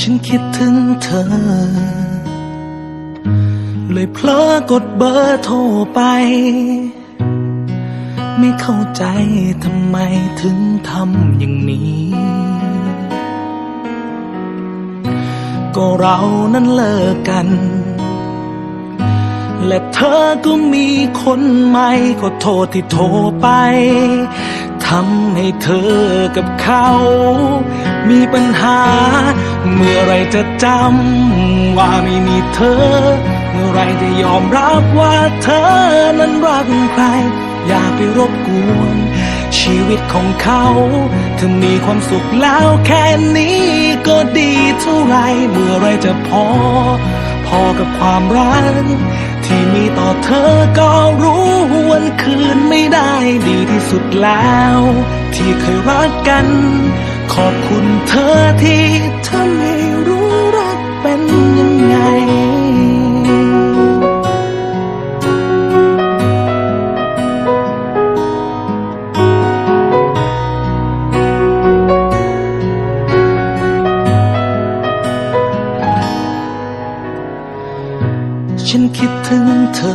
ฉันคิดถึงเธอ เลยเพลอกดเบอร์โทรไป ไม่เข้าใจทำไมถึงทำอย่างนี้ ก็เรานั้นเลิกกัน และเธอก็มีคนใหม่ก็โทษที่โทรไป ทำให้เธอกับเขา มีปัญหา เมื่อไรจะจำว่าไม่มีเธอ เมื่อไรจะยอมรับว่าเธอนั้นรักใคร อย่าไปรบกวน ชีวิตของเขาเธอมีความสุขแล้วแค่นี้ก็ดีเท่าไร เมื่อไรจะพอ พอกับความรัก ที่มีต่อเธอก็รู้ วันคืนไม่ได้ดีที่สุดแล้ว ที่เคยรักกัน ขอบคุณเธอที่ทำให้รู้รักเป็นยังไง ฉันคิดถึงเธอ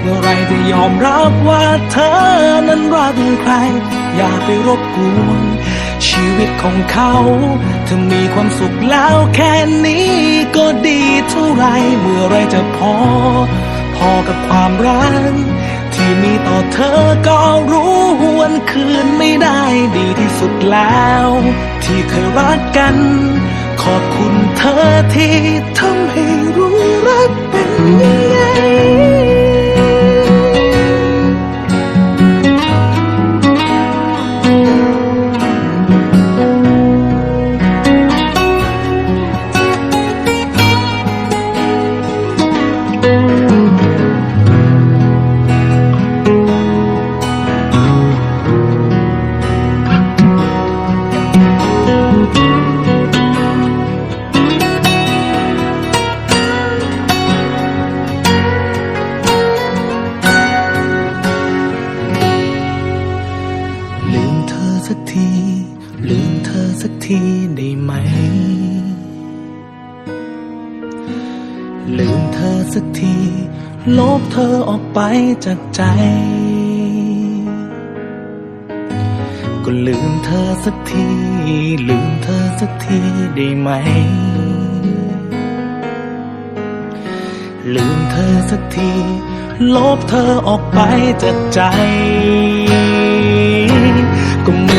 เมื่อไรจะยอมรับว่าเธอนั้นรักใคร อย่าไปรบกวน ชีวิตของเขาเธอมีความสุขแล้วแค่นี้ก็ดีเท่าไร เมื่อไรจะพอ พอกับความรักที่มีต่อเธอก็รู้วันคืนไม่ได้ดีที่สุดแล้ว ที่เคยรักกัน ขอบคุณเธอที่ทำให้รู้รัก สักที ลืมเธอสักทีได้ไหม ลืมเธอสักที ลบเธอออกไปจากใจ ก็ลืมเธอสักที ลืมเธอสักทีได้ไหม ลืมเธอสักที ลบเธอออกไปจากใจ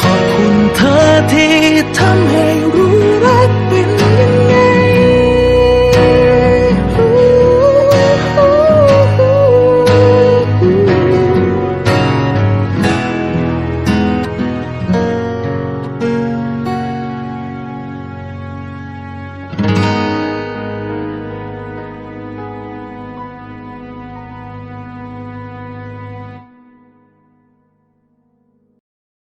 ขอบคุณเธอที่ทำให้